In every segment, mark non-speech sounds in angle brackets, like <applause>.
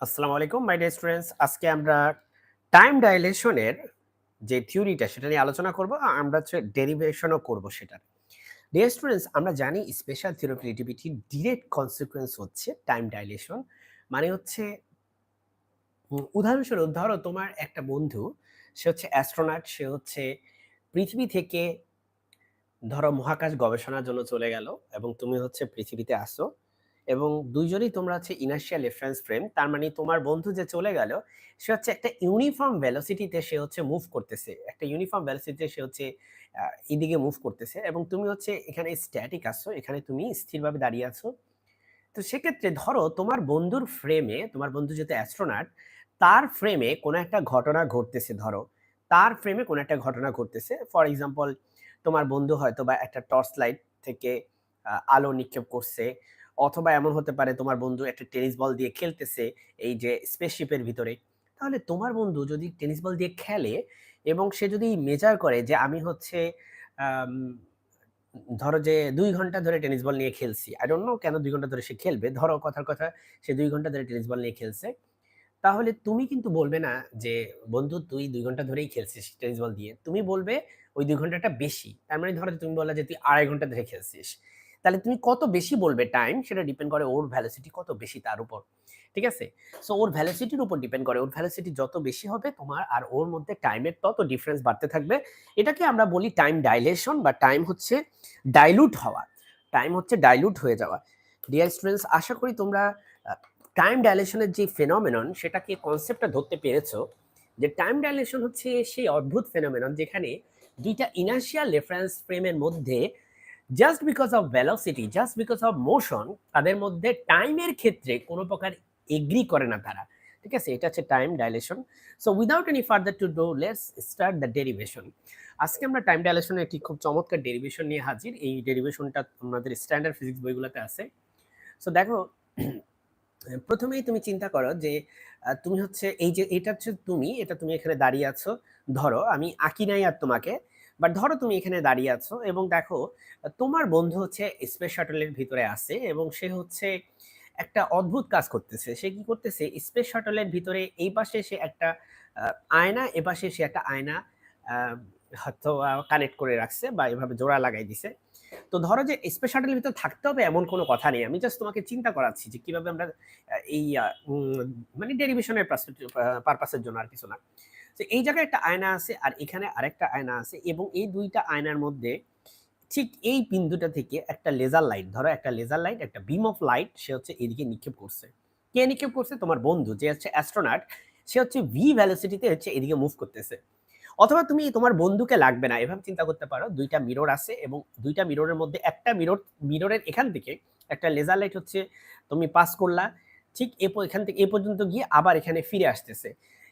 আসসালামু আলাইকুম মাই dear students আজকে আমরা টাইম ডাইলেশনের যে থিওরিটা সেটা নিয়ে আলোচনা করব আমরা হচ্ছে ডেরিভেশনও করব সেটার ডিয়ার স্টুডেন্টস আমরা জানি স্পেশাল থিওরি অফ রিলেটিভিটির ডিরেক্ট কনসিকুয়েন্স হচ্ছে টাইম ডাইলেশন মানে হচ্ছে উদাহরণস্বরূপ ধরো তোমার একটা বন্ধু, সে হচ্ছে অ্যাস্ট্রোনট সে হচ্ছে পৃথিবী থেকে ধরো মহাকাশ গবেষণার জন্য চলে গেল এবং তুমি হচ্ছে পৃথিবীতে আসো। এবং দুইজনই তোমরা হচ্ছে ইনার্শিয়াল রেফারেন্স ফ্রেম তার মানে তোমার বন্ধু যে চলে গেল, সে হচ্ছে একটা ইউনিফর্ম ভেলোসিটিতে সে হচ্ছে মুভ করতেছে। একটা ইউনিফর্ম ভেলোসিটিতে সে হচ্ছে এদিকে মুভ করতেছে এবং তুমি হচ্ছে এখানে স্ট্যাটিক আসছো এখানে তুমি স্থিরভাবে দাঁড়িয়ে আছো। তো সেক্ষেত্রে ধরো তোমার বন্ধুর ফ্রেমে তোমার বন্ধু যেহেতু অ্যাস্ট্রোনাট তার ফ্রেমে কোনো একটা ঘটনা ঘটতেছে ধরো। তার ফ্রেমে কোনো একটা ঘটনা ঘটতেছে। ফর এক্সাম্পল তোমার বন্ধু হয়তো বা একটা টর্চ লাইট থেকে আলো নিক্ষেপ করছে। অথবা এমন হতে পারে তোমার বন্ধু একটা টেনিস বল দিয়ে খেলতেছে এই যে স্পেসশিপের ভিতরে। তাহলে তোমার বন্ধু যদি টেনিস বল দিয়ে খেলে এবং সে যদি মেজার করে যে আমি হচ্ছে ধরো যে দুই ঘণ্টা ধরে টেনিস বল নিয়ে খেলছি। আই ডোন্ট নো কেন দুই ঘণ্টা ধরে সে খেলবে। ধরো কথার কথা, সে দুই ঘণ্টা ধরে টেনিস বল নিয়ে খেলছে। তাহলে তুমি কিন্তু বলবে না যে, বন্ধু, তুই দুই ঘণ্টা ধরেই খেলছিস টেনিস বল দিয়ে। তুমি বলবে, ওই দুই ঘন্টাটা বেশি। তার মানে ধরো তুমি বললা যে, তুই আড়াই ঘণ্টা ধরে খেলছিস। তাহলে তুমি কত বেশি বলবে টাইম সেটা ডিপেন্ড করে ওর ভ্যালোসিটি কত বেশি তার উপর, ঠিক আছে? সো ওর ভ্যালোসিটির উপর ডিপেন্ড করে, ওর ভ্যালোসিটি যত বেশি হবে তোমার আর ওর মধ্যে টাইমের তত ডিফারেন্স বাড়তে থাকবে। এটাকে আমরা বলি টাইম ডাইলেশন বা টাইম হচ্ছে ডাইলুট হওয়া। টাইম হচ্ছে ডাইলুট হয়ে যাওয়া। ডিয়ার স্টুডেন্টস আশা করি তোমরা টাইম ডাইলেশনের যে ফেনোমেনন সেটাকে কনসেপ্টটা ধরতে পেরেছ, যে টাইম ডাইলেশন হচ্ছে সেই অদ্ভুত ফেনোমেনন যেখানে দুইটা ইনার্শিয়াল রেফারেন্স ফ্রেমের মধ্যে just because of velocity just because of motion তাদের মধ্যে টাইমের ক্ষেত্রে কোনো প্রকার এগ্রি করে না তারা। ঠিক আছে? এটা হচ্ছে time dilation so without any further to do let's start the derivation আজকে আমরা টাইম ডাইলেশনের একটি খুব চমৎকার ডেরিভেশন নিয়ে হাজির। এই ডেরিভেশনটা আমাদের স্ট্যান্ডার্ড ফিজিক্স বইগুলোতে আছে। সো দেখো, <clears throat> প্রথমেই তুমি চিন্তা করো যে তুমি হচ্ছে, এই যে, এটা হচ্ছে তুমি, এটা তুমি এখানে দাঁড়িয়ে আছো। ধরো, আমি আঁকি নাই আর তোমাকে। বাট ধরো তুমি এখানে দাঁড়িয়ে আছো এবং দেখো, তোমার বন্ধু হচ্ছে স্পেস শাটলের ভিতরে আছে এবং সে হচ্ছে একটা অদ্ভুত কাজ করতেছে। সে কি করতেছে? স্পেস শাটলের ভিতরে এই পাশে সে একটা আয়না, এ পাশে সে একটা আয়না হয়তো কানেক্ট করে রাখছে বা এভাবে জোড়া লাগাই দিছে। তো ধরো যে স্পেস শাটলের ভিতরে থাকতে হবে এমন কোনো কথা নেই। আমি জাস্ট তোমাকে চিন্তা করাচ্ছি যে কীভাবে আমরা এই মানে ডেরিভেশনের পারপাসের জন্য আর কিছু না। তো এই জায়গায় একটা আয়না আছে আর এখানে আরেকটা আয়না আছে এবং এই দুইটা আয়নার মধ্যে ঠিক এই বিন্দুটা থেকে একটা লেজার লাইট ধরো একটা লেজার লাইট একটা বিম অফ লাইট সে হচ্ছে এদিকে নিক্ষেপ করছে। কে নিক্ষেপ করছে? তোমার বন্ধু, যে হচ্ছে অ্যাস্ট্রোনাট সে হচ্ছে ভি ভ্যালোসিটিতে হচ্ছে এদিকে মুভ করতেছে। অথবা তুমি তোমার বন্ধুকে লাগবে না, এভাবে চিন্তা করতে পারো, দুইটা মিরর আছে এবং দুইটা মিররের মধ্যে একটা মিরর মিররের এখান থেকে একটা লেজার লাইট হচ্ছে, তুমি পাস করলা, ঠিক এ এখান থেকে এ পর্যন্ত গিয়ে আবার এখানে ফিরে আসতেছে।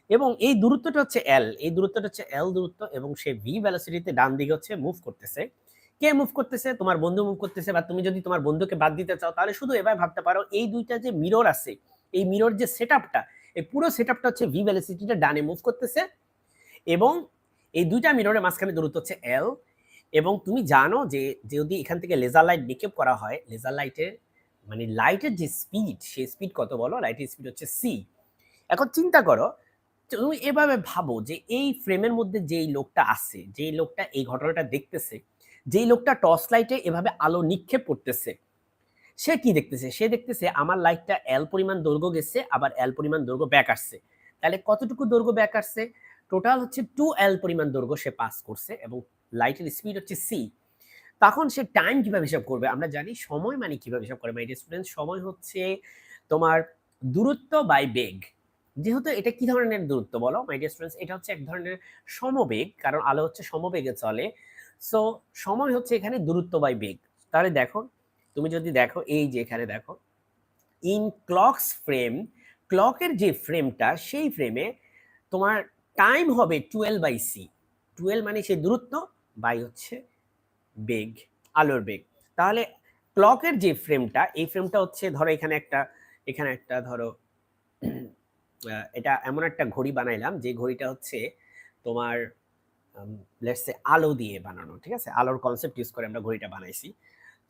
এবং এই দূরত্বটা হচ্ছে এল এই দূরত্বটা হচ্ছে এল দূরত্ব এবং সে ভি ভ্যালোসিটিতে ডান দিকে হচ্ছে মুভ করতেছে। কে মুভ করতেছে? তোমার বন্ধু মুভ করতেছে বা তুমি যদি তোমার বন্ধুকে বাদ দিতে চাও, তাহলে শুধু এভাবে ভাবতে পারো এই দুইটা যে মিরর আছে, এই মিরর যে সেট এই পুরো সেট হচ্ছে ভি ভ্যালোসিটিটা ডানে মুভ করতেছে এবং এই দুইটা মিররের মাঝখানে দূরত্ব হচ্ছে এল এবং তুমি জানো যে যদি এখান থেকে লেজার লাইট নিক্ষেপ করা হয় লেজার লাইটের মানে লাইটের যে স্পিড সেই স্পিড কত বলো? লাইটের স্পিড হচ্ছে সি এখন চিন্তা করো তুমি এভাবে ভাবো যে এই ফ্রেমের মধ্যে যেই লোকটা আছে, যেই লোকটা এই ঘটনাটা দেখতেছে, যেই লোকটা টর্চ লাইটে এভাবে আলো নিক্ষেপ করতেছে, সে কি দেখতেছে? সে দেখতেছে আমার লাইটটা এল পরিমাণ দৈর্ঘ্য গেছে, আবার এল পরিমাণ দৈর্ঘ্য ব্যাক আসছে। তাহলে কতটুকু দৈর্ঘ্য ব্যাক আসছে? টোটাল হচ্ছে টু এল পরিমাণ দৈর্ঘ্য সে পাস করছে এবং লাইটের স্পিড হচ্ছে সি তখন সে টাইম কীভাবে হিসাব করবে? আমরা জানি সময় মানে কীভাবে হিসাব করে মাই স্টুডেন্ট সময় হচ্ছে তোমার দূরত্ব বাই বেগ। যেহেতু এটা কি ধরনের দূরত্ব বলো? মাই স্টুডেন্টস এটা হচ্ছে এক ধরনের সমবেগ, কারণ আলো হচ্ছে সমবেগে চলে। সো সময় হচ্ছে এখানে দূরত্ব বাই বেগ। তাহলে দেখো, তুমি যদি দেখো, এই যে এখানে দেখো ইন ক্লকস ফ্রেম ক্লকের যে ফ্রেমটা সেই ফ্রেমে তোমার টাইম হবে টুয়েলভ বাই সি টুয়েলভ মানে সেই দূরত্ব বাই হচ্ছে বেগ, আলোর বেগ। তাহলে ক্লকের যে ফ্রেমটা এই ফ্রেমটা হচ্ছে, ধরো এখানে একটা এখানে একটা, ধরো এটা এমন একটা ঘড়ি বানাইলাম, যে ঘড়িটা হচ্ছে তোমার লেটসে আলো দিয়ে বানানো, ঠিক আছে? আলোর কনসেপ্ট ইউজ করে আমরা ঘড়িটা বানাইছি।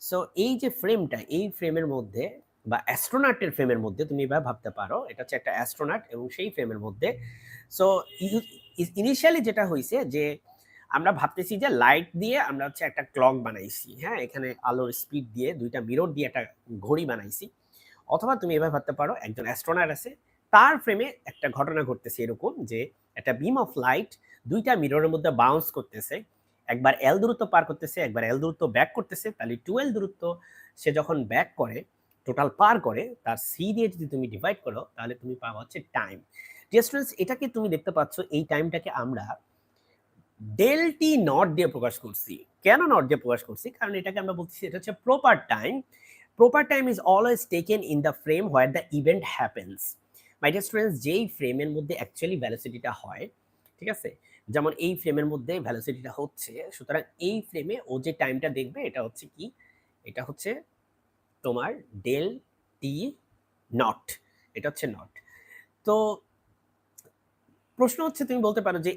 সো এই যে ফ্রেমটা এই ফ্রেমের মধ্যে বা অ্যাস্ট্রোনাটের ফ্রেমের মধ্যে তুমি এবার ভাবতে পারো, এটা হচ্ছে একটা অ্যাস্ট্রোনাট এবং সেই ফ্রেমের মধ্যে। সো ইনিশিয়ালি যেটা হয়েছে যে আমরা ভাবতেছি যে লাইট দিয়ে আমরা হচ্ছে একটা ক্লক বানাইছি হ্যাঁ? এখানে আলোর স্পিড দিয়ে, দুইটা মিরর দিয়ে একটা ঘড়ি বানাইছি। অথবা তুমি এবার ভাবতে পারো, একজন অ্যাস্ট্রোনার আছে তার ফ্রেমে একটা ঘটনা ঘটতেছে এরকম যে একটা বিম অফ লাইট দুইটা মিররের মধ্যে বাউন্স করতেছে। একবার এল দূরত্ব পার করতেছে, একবার এল দূরত্ব ব্যাক করতেছে, তাহলে টুয়েলভ দূরত্ব সে যখন ব্যাক করে টোটাল পার করে, তার সি দিয়ে যদি তুমি ডিভাইড করো, তাহলে তুমি পাওয়া হচ্ছে টাইম ডিস্টেন্স এটাকে তুমি দেখতে পাচ্ছ, এই টাইমটাকে আমরা ডেল টি নট দিয়ে প্রকাশ করছি। কেন নট দিয়ে প্রকাশ করছি? কারণ এটাকে আমরা বলছি এটা হচ্ছে proper time proper time is always taken in the frame where the event happens my dear students যেই ফ্রেমের মধ্যে অ্যাকচুয়ালি ভ্যালোসিটিটা হয়, ঠিক আছে? যেমন এই ফ্রেমের মধ্যে ভ্যালোসিটিটা হচ্ছে, সুতরাং এই ফ্রেমে ও যে টাইমটা দেখবে, এটা হচ্ছে কি? এটা হচ্ছে তোমার ডেল টি নট এটা হচ্ছে নট তো প্রশ্ন হচ্ছে, তুমি বলতে পারো যে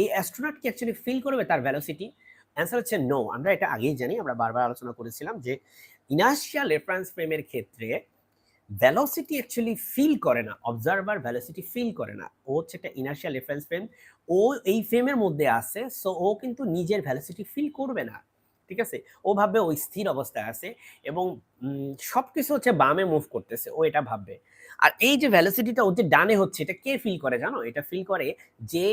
এই অ্যাস্ট্রোনট কি অ্যাকচুয়ালি ফিল করবে তার ভ্যালোসিটি অ্যান্সার হচ্ছে নো আমরা এটা আগেই জানি, আমরা বারবার আলোচনা করেছিলাম যে ইনার্শিয়াল রেফারেন্স ফ্রেমের ক্ষেত্রে ভ্যালোসিটি অ্যাকচুয়ালি ফিল করে না অবজারভার ভ্যালোসিটি ফিল করে না। ও হচ্ছে একটা ইনার্শিয়াল রেফারেন্স ফ্রেম ও এই ফ্রেমের মধ্যে আছে সো ও কিন্তু নিজের ভ্যালোসিটি ফিল করবে না। ঠিক আছে? ও ভাববে ওই স্থির অবস্থায় আছে এবং সব কিছু হচ্ছে বামে মুভ করতেছে, ও এটা ভাববে। আর এই যে ভ্যালোসিটিটা ও যে ডানে হচ্ছে, এটা কে ফিল করে জানো? এটা ফিল করে যে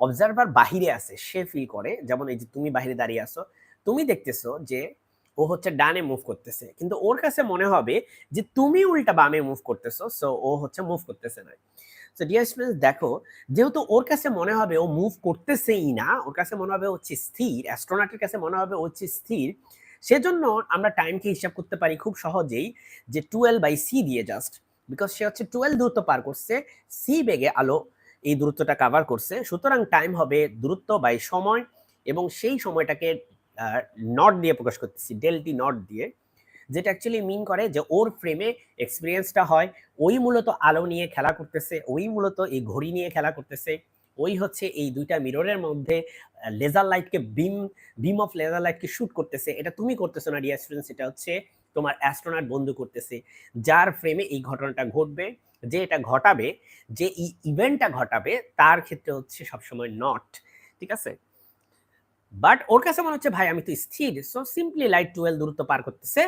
অবজারভার বাহিরে আছে, সে ফিল করে। যেমন এই যে তুমি বাহিরে দাঁড়িয়ে আছো, তুমি দেখতেছো যে ও হচ্ছে ডানে মুভ করতেছে। কিন্তু ওর কাছে মনে হবে যে তুমি উল্টা বামে মুভ করতেছো সো ও হচ্ছে মুভ করতেছে না। সো ডিয়ার স্টুডেন্টস দেখো, যেহেতু ওর কাছে মনে হবে ও মুভ করতেছেই না, ওর কাছে মনে হবে হচ্ছে স্থির অ্যাস্ট্রোনাটের কাছে মনে হবে হচ্ছে স্থির, সেজন্য আমরা টাইমকে হিসাব করতে পারি খুব সহজেই যে টুয়েলভ বাই সি দিয়ে জাস্ট বিকজ সে হচ্ছে টুয়েলভ দূরত্ব পার করছে সি বেগে আলো এই দূরত্বটা কাভার করছে, সুতরাং টাইম হবে দূরত্ব বাই সময়, এবং সেই সময়টাকে নট দিয়ে প্রকাশ করতেছি ডেলটি নট দিয়ে, যেটা অ্যাকচুয়ালি মিন করে যে ওর ফ্রেমে এক্সপিরিয়েন্সটা হয়, ওই মূলত আলো নিয়ে খেলা করতেছে, ওই মূলত এই ঘড়ি নিয়ে খেলা করতেছে, ওই হচ্ছে এই দুইটা মিররের মধ্যে লেজার লাইটকে বিম বিম অফ লেজার লাইটকে শ্যুট করতেছে, এটা তুমি করতেছো না ডিয়ার স্টুডেন্টস এটা হচ্ছে তোমার অ্যাস্ট্রোনাট বন্ধু করতেছে, যার ফ্রেমে এই ঘটনাটা ঘটবে, যে এটা ঘটাবে, যে ইভেন্টটা ঘটাবে, তার ক্ষেত্রে হচ্ছে সবসময় নট ঠিক আছে? বাট ওর কাছে মনে হচ্ছে, ভাই, আমি তো স্থির। সো সিম্পলি লাইট টুয়েলভ দূরত্ব পার করতেছে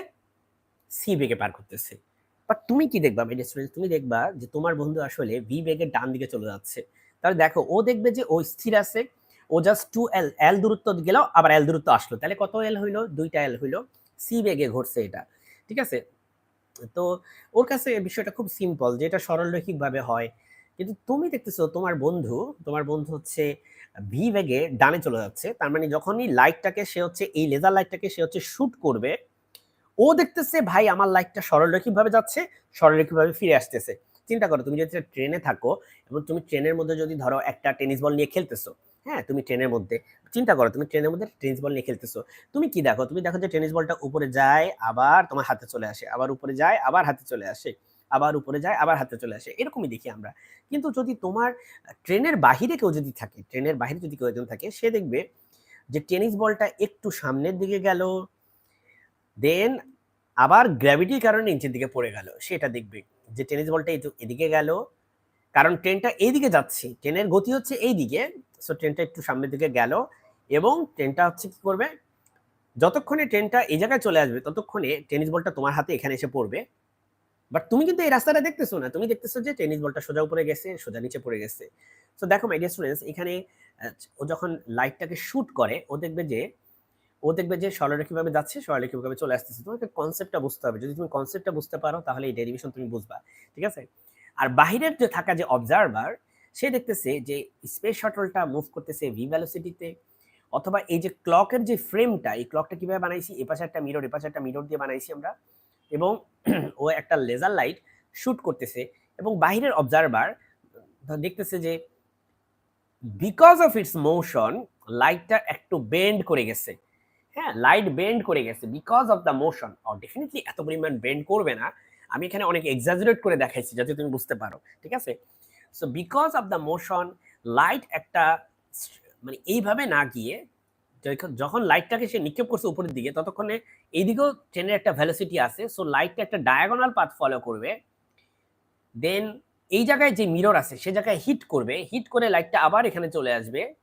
সি বেগে পার করতেছে। বাট তুমি কি দেখবা মেড স্টুডেন্ট তুমি দেখবা যে তোমার বন্ধু আসলে ভি বেগের ডান দিকে চলে যাচ্ছে। তাহলে দেখো, ও দেখবে যে ও স্থির আছে, ও জাস্ট টু এল এল দূরত্ব গেল, আবার এল দূরত্ব আসলো। তাহলে কত এল হইল? দুইটা এল হইল। সি বেগে ঘটছে এটা। ঠিক আছে? তো ওর কাছে বিষয়টা খুব সিম্পল যে এটা সরলরৈখিকভাবে হয়। কিন্তু তুমি দেখতেছো তোমার বন্ধু তোমার বন্ধু হচ্ছে ভি বেগে ডানে চলে যাচ্ছে। তার মানে যখনই লাইটটাকে সে হচ্ছে, এই লেজার লাইটটাকে সে হচ্ছে শুট করবে, ও দেখতেছে, ভাই, আমার লাইটটা সরলরৈখিকভাবে যাচ্ছে, সরলরৈখিকভাবে ফিরে আসতেছে। চিন্তা করো, তুমি যদি ট্রেনে থাকো এবং তুমি ট্রেনের মধ্যে যদি ধরো একটা টেনিস বল নিয়ে খেলতেছো হ্যাঁ তুমি ট্রেনের মধ্যে, চিন্তা করো, তুমি ট্রেনের মধ্যে টেনিস বল নিয়ে খেলতেছো, তুমি কি দেখো? তুমি দেখো যে টেনিস বলটা উপরে যায়, আবার তোমার হাতে চলে আসে, আবার উপরে যায়, আবার হাতে চলে আসে। আবার উপরে যায়, আবার হাতে চলে আসে। এরকমই দেখি আমরা। কিন্তু যদি তোমার ট্রেনের বাহিরে কেউ যদি থাকে, ট্রেনের বাহিরে যদি কেউ একজন থাকে, সে দেখবে যে টেনিস বলটা একটু সামনের দিকে গেল, দেন আবার গ্র্যাভিটির কারণে নিচের দিকে পড়ে গেল। সেটা দেখবে যে টেনিস বলটা একটু এদিকে গেল, কারণ ট্রেনটা এইদিকে যাচ্ছে, ট্রেনের গতি হচ্ছে এই দিকে সো ট্রেনটা একটু সামনের দিকে গেল এবং ট্রেনটা হচ্ছে কি করবে, যতক্ষণে ট্রেনটা এই জায়গায় চলে আসবে, ততক্ষণে টেনিস বলটা তোমার হাতে এখানে এসে পড়বে। বাট তুমি কিন্তু এই রাস্তাটা দেখতেছো না। তুমি দেখতেছো যে টেনিস বলটা সোজা উপরে গেছে, সোজা নিচে পড়ে গেছে। সো দেখো মাই ডিয়ার স্টুডেন্টস এখানে ও যখন লাইটটাকে শুট করে, ও দেখবে যে, ও দেখবে যে সরলরেখিভাবে যাচ্ছে সরলরেখিভাবে চলে আসতেছে। তোমাকে কনসেপ্টটা বুঝতে হবে। যদি তুমি কনসেপ্টটা বুঝতে পারো, তাহলে এই ডেরিভেশন তুমি বুঝবা। ঠিক আছে? আর বাহিরের যে থাকা যে অবজারভার সে দেখতেছে যে স্পেস শাটলটা মুভ করতেছে ভি ভ্যালোসিটিতে অথবা এই যে ক্লকের যে ফ্রেমটা এই ক্লকটা কীভাবে বানাইছি? এ পাশে একটা মিরর এ পাশে একটা মিরর দিয়ে বানাইছি আমরা। এবং <clears throat> ও একটা লেজার লাইট শুট করতেছে এবং বাহিরের অবজারভার দেখতেছে যে বিকজ অফ ইটস মোশন লাইটটা একটু বেন্ড করে গেছে। হ্যাঁ লাইট বেন্ড করে গেছে because of the motion definitely এত পরিমাণ বেন্ড করবে না। আমি এখানে অনেক এক্সাজারেট করে দেখাইছি যাতে তুমি বুঝতে পারো, ঠিক আছে? So because of the motion light একটা মানে এইভাবে না গিয়ে যখন- লাইটটাকে সে নিক্ষেপ করছে উপরের দিকে, ততক্ষণে এইদিকেও ট্রেনের একটা ভ্যালোসিটি আছে সো লাইটটা একটা ডায়াগোনাল পাথ ফলো করবে। দেন এই জায়গায় যে মিরর আছে, সে জায়গায় হিট করবে হিট করে লাইটটা আবার এখানে চলে আসবে।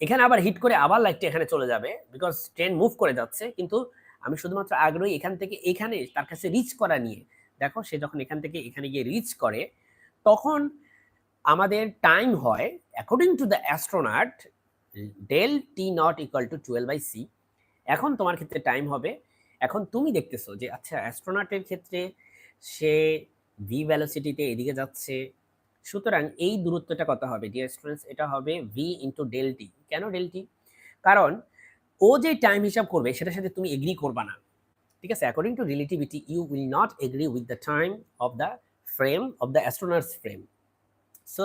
এখানে আবার হিট করে আবার লাইটটা এখানে চলে যাবে বিকজ ট্রেন মুভ করে যাচ্ছে, কিন্তু আমি শুধুমাত্র আগ্রহী এখান থেকে এখানে তার কাছে রিচ করা নিয়ে। দেখো, সে যখন এখান থেকে এখানে গিয়ে রিচ করে, তখন আমাদের টাইম হয় according to the astronaut del T not equal to twelve by C এখন তোমার ক্ষেত্রে টাইম হবে, এখন তুমি দেখতেছো যে আচ্ছা অ্যাস্ট্রোনাটের ক্ষেত্রে সে ভি ভ্যালোসিটিতে এদিকে যাচ্ছে, সুতরাং এই দূরত্বটা কত হবে? ডিয়ার স্টুডেন্টস এটা হবে ভি ইন্টু ডেল টি কেন ডেল টি কারণ ও যে টাইম হিসাব করবে, সেটার সাথে তুমি এগ্রি করবা না। ঠিক আছে? According to relativity you will not agree with the time of the frame of the astronaut's frame so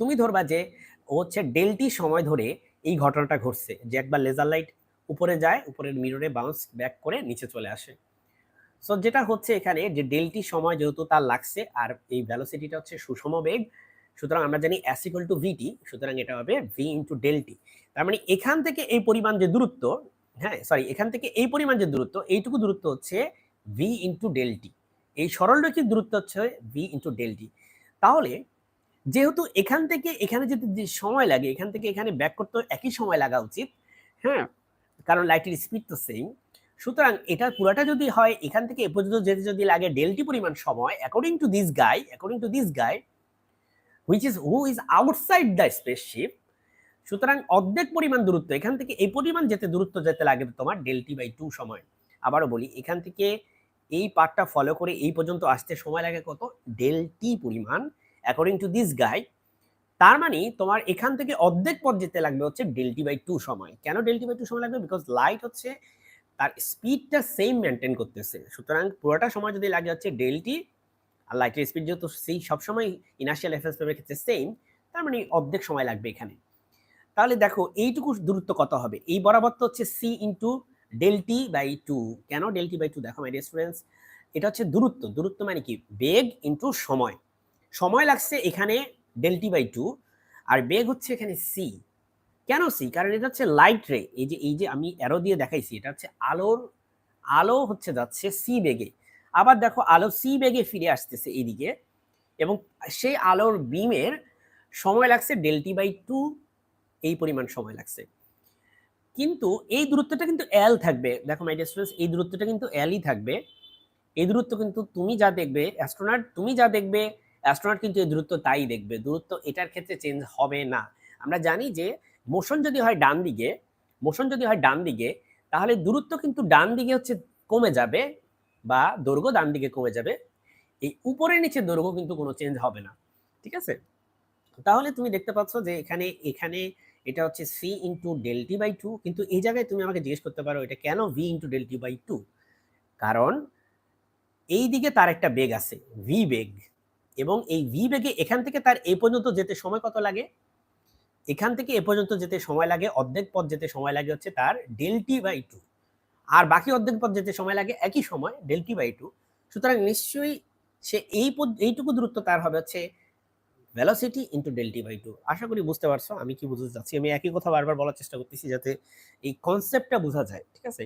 তুমি ধরবা যে, ও হচ্ছে ডেলটি সময় ধরে এই ঘটনাটা ঘটছে যে একবার লেজার লাইট উপরে যায়, উপরের মিররে বাউন্স ব্যাক করে নিচে চলে আসে। সো যেটা হচ্ছে এখানে যে ডেলটি সময় যেহেতু তার লাগছে আর এই ভ্যালোসিটিটা হচ্ছে সুষম বেগ, সুতরাং আমরা জানি অ্যাস ইকুয়াল টু ভিটি সুতরাং এটা হবে ভি ইন্টু ডেলটি তার মানে এখান থেকে এই পরিমাণ যে দূরত্ব হ্যাঁ সরি এখান থেকে এই পরিমাণ যে দূরত্ব, এইটুকু দূরত্ব হচ্ছে ভি ইন্টু ডেলটি এই সরলরৈখিক দূরত্ব হচ্ছে ভি ইন্টু ডেলটি তাহলে যেহেতু এখান থেকে এখানে যেতে যে সময় লাগে, এখান থেকে এখানে ব্যাক করতে একই সময় লাগা উচিত হ্যাঁ? কারণ লাইটের স্পিড তো সেম সুতরাং এটা পুরাটা যদি হয়, এখান থেকে এ পর্যন্ত যেতে যদি লাগে ডেলটি পরিমাণ সময় according to this guy according to this guy which is who is outside the spaceship সুতরাং অর্ধেক পরিমাণ দূরত্ব, এখান থেকে এই পরিমাণ যেতে দূরত্ব যেতে লাগে তোমার ডেলটি বাই টু সময়। আবারও বলি, এখান থেকে এই পার্টটা ফলো করে এই পর্যন্ত আসতে সময় লাগে কত? ডেলটি পরিমাণ অ্যাকর্ডিং টু দিস গাই তার মানে তোমার এখান থেকে অর্ধেক পথ যেতে লাগবে হচ্ছে ডেলটি বাই টু সময়। কেন ডেলটি বাই টু সময় লাগবে? বিকজ লাইট হচ্ছে তার স্পিডটা সেম মেনটেন করতেছে। সুতরাং পুরোটা সময় যদি লাগে হচ্ছে ডেলটি আর লাইটের স্পিড যেহেতু সেই সবসময় ইনার্শিয়াল এফেন্স পেমের ক্ষেত্রে সেম তার মানে অর্ধেক সময় লাগবে এখানে। তাহলে দেখো এইটুকু দূরত্ব কত হবে? এই বরাবর তো হচ্ছে C into del T by two কেন ডেলটি বাই টু দেখো মাই স্টুডেন্টস এটা হচ্ছে দূরত্ব। দূরত্ব মানে কি? বেগ ইন্টু সময়। সময় লাগছে এখানে ডেলটি বাই টু আর বেগ হচ্ছে এখানে সি কেন সি কারণ এটা হচ্ছে লাইট রে এই যে এই যে আমি অ্যারো দিয়ে দেখাইছি, এটা হচ্ছে আলোর, আলো হচ্ছে যাচ্ছে সি বেগে। আবার দেখো, আলো সি বেগে ফিরে আসতেছে এইদিকে, এবং সেই আলোর বিমের সময় লাগছে ডেলটি বাই টু এই পরিমাণ সময় লাগছে। কিন্তু এই দূরত্বটা কিন্তু এল থাকবে। দেখো মাই স্টুডেন্টস এই দূরত্বটা কিন্তু এলই থাকবে। এই দূরত্ব কিন্তু তুমি যা দেখবে অ্যাস্ট্রোনট তুমি যা দেখবে অ্যাস্ট্রোনট কিন্তু এই দূরত্ব তাই দেখবে, দূরত্ব এটার ক্ষেত্রে চেঞ্জ হবে না। আমরা জানি যে মোশন যদি হয় ডান দিকে মোশন যদি হয় ডান দিকে, তাহলে দূরত্ব কিন্তু ডান দিকে হচ্ছে কমে যাবে বা দৈর্ঘ্য ডান দিকে কমে যাবে। এই উপরে নিচে দৈর্ঘ্য কিন্তু কোনো চেঞ্জ হবে না, ঠিক আছে? তাহলে তুমি দেখতে পাচ্ছ যে এখানে এখানে এটা হচ্ছে C into del T by two কিন্তু এই জায়গায় তুমি আমাকে জিজ্ঞেস করতে পারো এটা কেন V into del T by two কারণ এই দিকে তার একটা বেগ আছে ভি বেগ। এবং এই ভি বেগে এখান থেকে তার এ পর্যন্ত যেতে সময় কত লাগে? এখান থেকে এ পর্যন্ত যেতে সময় লাগে, অর্ধেক পথ যেতে সময় লাগে হচ্ছে তার ডেলটি বাই টু আর বাকি অর্ধেক পথ যেতে সময় লাগে একই সময় ডেলটি বাই টু সুতরাং নিশ্চয়ই সে এই এইটুকু দূরত্ব তার হবে হচ্ছে velocity into del T by two আশা করি বুঝতে পারছ, আমি কি বুঝতে চাচ্ছি? আমি একই কথা বারবার বলার চেষ্টা করতেছি যাতে এই কনসেপ্টটা বোঝা যায়, ঠিক আছে?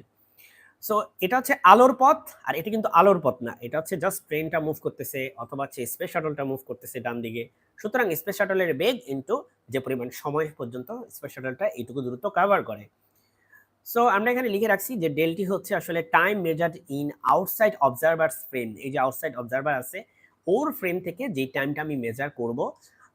সো এটা হচ্ছে আলোর পথ, আর এটা কিন্তু আলোর পথ না। এটা হচ্ছে জাস্ট ট্রেনটা মুভ করতেছে, অথবা হচ্ছে স্পেস শাটলটা মুভ করতেছে ডান দিকে সুতরাং স্পেস শাটলের বেগ ইন্টু যে পরিমাণ সময় পর্যন্ত স্পেস শাটলটা এইটুকু দূরত্ব কাভার করে। সো আমরা এখানে লিখে রাখছি যে ডেলটি হচ্ছে আসলে time measured in outside observer frame এই যে আউটসাইড অবজারভার আছে, ওর ফ্রেম থেকে যে টাইমটা আমি মেজার করব,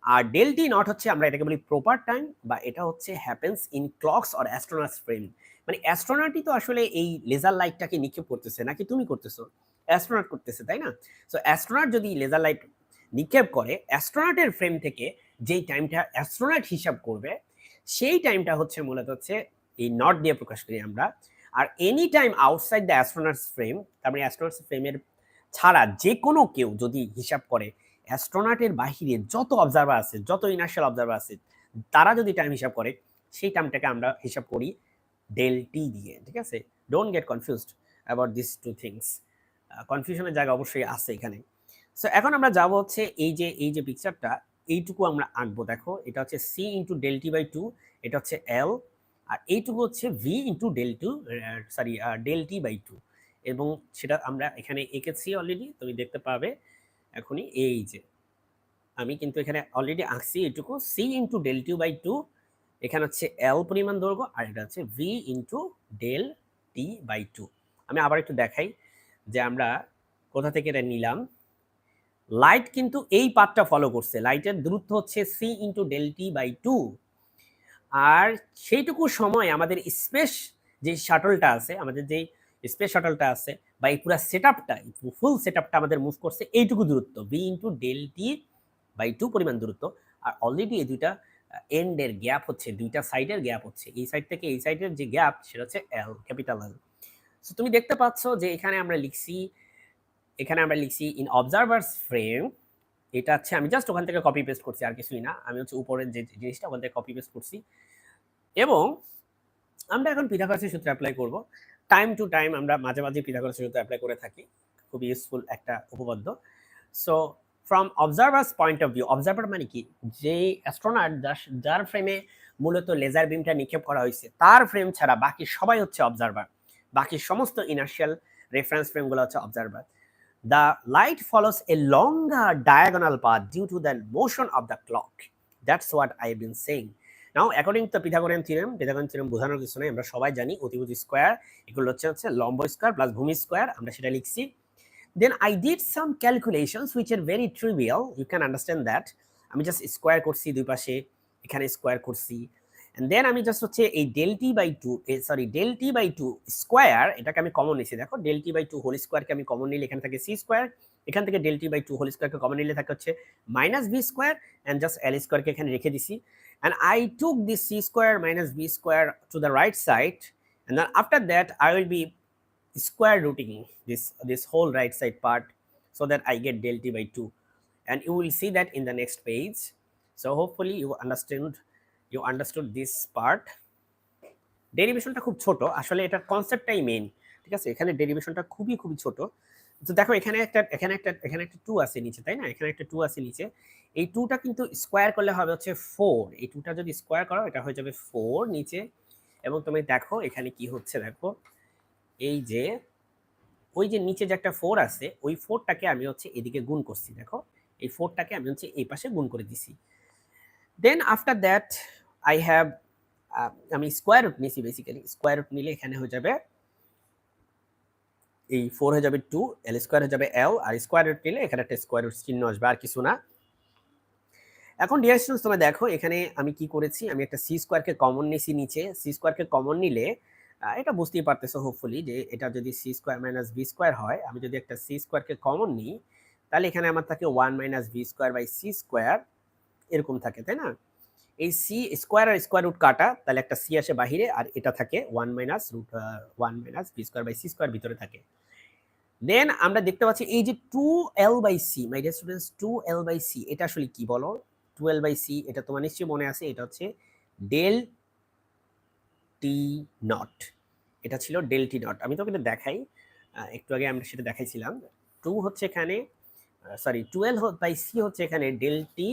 আর ডেলটি নট হচ্ছে আমরা এটাকে বলি প্রপার টাইম বা এটা হচ্ছে happens in clocks or astronaut's frame মানে অ্যাস্ট্রোনটই তো আসলে এই লেজার লাইটটাকে নিক্ষেপ করতেছে, নাকি তুমি করতেছো? অ্যাস্ট্রোনট করতেছে, তাই না? সো অ্যাস্ট্রোনট যদি লেজার লাইট নিক্ষেপ করে অ্যাস্ট্রোনটের ফ্রেম থেকে যেই টাইমটা অ্যাস্ট্রোনট হিসাব করবে, সেই টাইমটা হচ্ছে মূলত হচ্ছে এই নট দিয়ে প্রকাশ করি আমরা। আর any time outside the astronaut's frame তার মানে অ্যাস্ট্রোনটস ফ্রেমের ছাড়া যে কোনো কেউ যদি হিসাব করে অ্যাস্ট্রোনটের বাহিরে যত অবজারভার আছে, যত ইনার্শিয়াল অবজারভার আছে, তারা যদি টাইম হিসাব করে, সেই টাইমটাকে আমরা হিসাব করি ডেল টি দিয়ে, ঠিক আছে? Don't get confused about this two things কনফিউশনের জায়গা অবশ্যই আছে এখানে। সো এখন আমরা যাব হচ্ছে এই যে এই যে পিকচারটা এইটুকু আমরা আঁকবো। দেখো, এটা হচ্ছে C into del T by two এটা হচ্ছে এল আর এইটুকু হচ্ছে V into del two sorry del T by two এবং সেটা আমরা এখানে এঁকেছি অলরেডি তুমি দেখতে পাবে এখনই। এই যে, আমি কিন্তু এখানে অলরেডি আঁকছি এটুকু C into del two by two এখানে হচ্ছে এল পরিমাণ দৈর্ঘ্য আর এটা হচ্ছে V into del T by two আমি আবার একটু দেখাই যে আমরা কোথা থেকে এটা নিলাম। লাইট কিন্তু এই পাথটা ফলো করছে। লাইটের দূরত্ব হচ্ছে C into del T by two আর সেইটুকু সময় আমাদের স্পেস যে শাটলটা আছে, আমাদের যেই স্পেস শাটলটা আছে বা এই পুরো সেট আপটা ফুল সেট আপটা আমাদের মুভ করছে, এইটুকু দূরত্ব। V into del T by two পরিমাণ দূরত্ব। আর অলরেডি এই দুইটা এন্ডের গ্যাপ হচ্ছে, দুইটা সাইডের গ্যাপ হচ্ছে। এই সাইড থেকে এই সাইডের যে গ্যাপ সেটা হচ্ছে এল ক্যাপিটাল এল সো তুমি দেখতে পাচ্ছ যে এখানে আমরা লিখছি, এখানে আমরা লিখছি ইন অবজারভার্স ফ্রেম এটা হচ্ছে আমি জাস্ট ওখান থেকে কপি পেস্ট করছি, আর কিছুই না। আমি হচ্ছে উপরের যে জিনিসটা, ওখান থেকে কপি পেস্ট করছি। এবং আমরা এখন পিথাগোরাসের সূত্র অ্যাপ্লাই করব। টাইম টু টাইম আমরা মাঝে মাঝে পিথাগোরাসের সূত্র অ্যাপ্লাই করে থাকি। খুব ইউজফুল একটা উপপাদ্য। So from observer's point of view observer মানে কি? যে অ্যাস্ট্রোনাট যার ফ্রেমে মূলত লেজার বিমটা নিক্ষেপ করা হয়েছে, তার ফ্রেম ছাড়া বাকি সবাই হচ্ছে অবজারভার বাকি সমস্ত ইনার্শিয়াল রেফারেন্স ফ্রেমগুলো হচ্ছে observer the light follows a longer diagonal path due to the motion of the clock that's what I been saying now according to Pythagorean theorem Pythagorean theorem বোঝানোর কিছু নেই, আমরা সবাই জানি অতিভুজ স্কোয়ার এগুলো হচ্ছে হচ্ছে লম্ব স্কোয়ার প্লাস ভূমি স্কোয়ার আমরা সেটা লিখছি। Then I did some calculations which are very trivial you can understand that আমি জাস্ট স্কোয়ার করছি দুই পাশে, এখানে স্কোয়ার করছি অ্যান্ড দেন আমি জাস্ট হচ্ছে এই del T by two sorry del T by two square এটাকে আমি কমন নিয়েছি দেখো del T by two whole স্কোয়ারকে আমি কমন নিলে এখানে থাকে সি স্কোয়ার এখান থেকে del T by two whole স্কোয়ারকে কমন নিলে থাকে হচ্ছে minus V square and just L স্কোয়ারকে এখানে রেখে দিছি। And I took this c square minus b square to the right side and then after that, I will be square rooting this this whole right side part so that I get del t by 2 and you will see that in the next page. So hopefully you understand you understood this part. ডেরিভেশনটা খুব ছোট। আসলে এটার কনসেপ্টটাই main ঠিক আছে? এখানে ডেরিভেশনটা খুবই খুবই ছোট। তো দেখো এখানে একটা এখানে একটা এখানে একটা টু আছে নিচে, তাই না? এখানে একটা টু আছে নিচে। এই টুটা কিন্তু স্কোয়ার করলে হবে হচ্ছে ফোর এই টুটা যদি স্কোয়ার করো, এটা হয়ে যাবে ফোর নিচে। এবং তুমি দেখো এখানে কি হচ্ছে, দেখো। এই যে, ওই যে নিচে যে একটা ফোর আছে, ওই ফোরটাকে আমি হচ্ছে এদিকে গুণ করছি, দেখো। এই ফোরটাকে আমি হচ্ছে এই পাশে গুণ করে দিছি। Then after that I have আমি স্কোয়ার রুট নিছি বেসিক্যালি স্কোয়ার রুট নিলে এখানে হয়ে যাবে, এই ফোর হয়ে যাবে টু এল স্কোয়ার হয়ে যাবে এল আর স্কোয়ার রুট নিলে এখানে একটা স্কোয়ার রুট চিহ্ন আসবে, আর কিছু না। এখন ডিয়ার স্টুডেন্টস তোমরা দেখো, এখানে আমি কি করেছি, আমি একটা সি স্কোয়ারকে কমন নিয়েছি নিচে। সি স্কোয়ারকে কমন নিলে এটা বুঝতেই পারতেছো হোপফুলি যে এটা যদি C square minus V square হয়, আমি যদি একটা সি স্কোয়ারকে কমন নিই, তাহলে এখানে আমার থাকে one minus V square by C square এরকম থাকে, তাই না? এই সি স্কোয়ার আর স্কোয়ার রুট কাটা, তাহলে একটা সি আসে বাহিরে আর এটা থাকে one minus root one minus V square by C square ভিতরে থাকে। দেন আমরা দেখতে পাচ্ছি এই যে two L by C my dear students two L by C এটা আসলে কি বলো? টুয়েলভ বাই সি এটা তোমার নিশ্চয়ই মনে আছে, এটা হচ্ছে ডেল টি নট এটা ছিল ডেল টি নট আমি তোকে দেখাই। একটু আগে আমরা সেটা দেখাইছিলাম। টু হচ্ছে এখানে সরি টুয়েলভ বাই সি হচ্ছে এখানে ডেল টি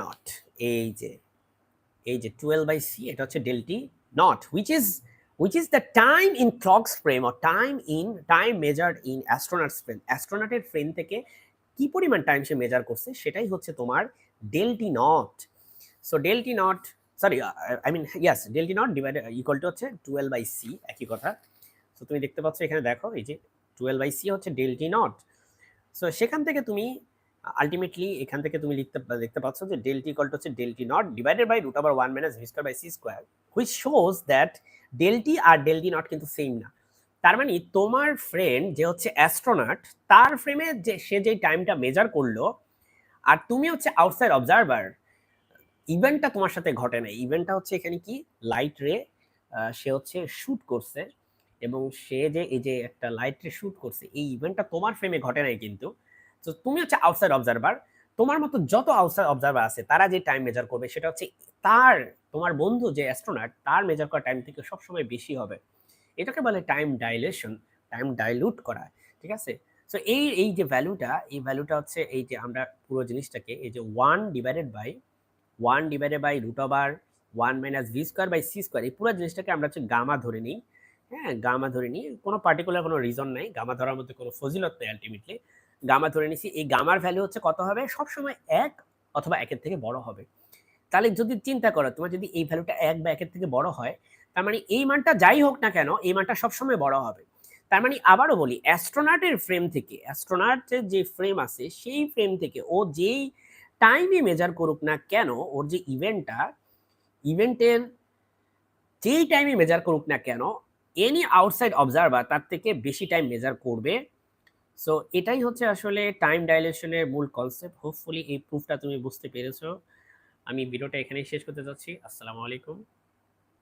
নট এই যে এই যে টুয়েলভ বাই সি এটা হচ্ছে del T not which is which is the time in clock's frame or time in, time measured in astronaut's frame. অ্যাস্ট্রোনটের ফ্রেম থেকে কি পরিমাণ টাইম সে মেজার করছে, সেটাই হচ্ছে তোমার del T not so del T not sorry I mean yes del T not divide equal to হচ্ছে twelve by C একই কথা। সো তুমি দেখতে পাচ্ছ এখানে দেখো, এই যে টুয়েলভ বাই সি হচ্ছে ডেলটি নট সো সেখান থেকে তুমি আলটিমেটলি এখান থেকে তুমি লিখতে দেখতে পাচ্ছ যে ডেলটি ইকুয়াল টু হচ্ছে del T not divided by root over one minus V square by C square which shows that del T R del T not কিন্তু সেম না। তার মানে তোমার ফ্রেন্ড যে হচ্ছে অ্যাস্ট্রোনট তার ফ্রেমে যে, সে যেই টাইমটা মেজার করল, আর তুমি হচ্ছে আউটসাইড অবজারভার ইভেন্টটা তোমার সাথে ঘটে না ইভেন্টটা হচ্ছে এখানে কি? লাইট রে সে হচ্ছে শ্যুট করছে এবং সে যে, এই যে একটা লাইট রে শ্যুট করছে, এই ইভেন্টটা তোমার ফ্রেমে ঘটে নাই কিন্তু। তো তুমি হচ্ছে আউটসাইড অবজারভার তোমার মতো যত আউটসাইড অবজারভার আছে, তারা যে টাইম মেজার করবে, সেটা হচ্ছে তার, তোমার বন্ধু যে অ্যাস্ট্রোনট তার মেজার করা টাইম থেকে সবসময় বেশি হবে। এটাকে বলে টাইম ডাইলেশন টাইম ডাইলুট করা, ঠিক আছে? সো এই এই যে ভ্যালুটা এই ভ্যালুটা হচ্ছে এই যে আমরা পুরো জিনিসটাকে, এই যে one divided by one divided by root over one minus V square by C square এই পুরো জিনিসটাকে আমরা হচ্ছে গামা ধরে নিই হ্যাঁ গামা ধরে নিই, কোনো পার্টিকুলার কোনো রিজন নাই গামা ধরার মধ্যে কোনো ফজিলত নেই আলটিমেটলি গামা ধরে নিছি, এই গামার ভ্যালু হচ্ছে কত হবে? সবসময় এক অথবা একের থেকে বড় হবে। তাহলে যদি চিন্তা করো, তোমার যদি এই ভ্যালুটা এক বা একের থেকে বড় হয়, তার মানে এই মানটা যাই হোক না কেন, এই মানটা সবসময় বড় হবে। তার মানে আবারও বলি অ্যাস্ট্রোনাটের ফ্রেম থেকে অ্যাস্ট্রোনাটের যে ফ্রেম আছে, সেই ফ্রেম থেকে ও যেই টাইমে মেজার করুক না কেন, ওর যে ইভেন্টটা ইভেন্টের যেই টাইমে মেজার করুক না কেন এনি আউটসাইড অবজারভার তার থেকে বেশি টাইম মেজার করবে। সো এটাই হচ্ছে আসলে টাইম ডাইলেশনের মূল কনসেপ্ট হোপফুলি এই প্রুফটা তুমি বুঝতে পেরেছ। আমি ভিডিওটা এখানেই শেষ করতে যাচ্ছি। আসসালামু আলাইকুম।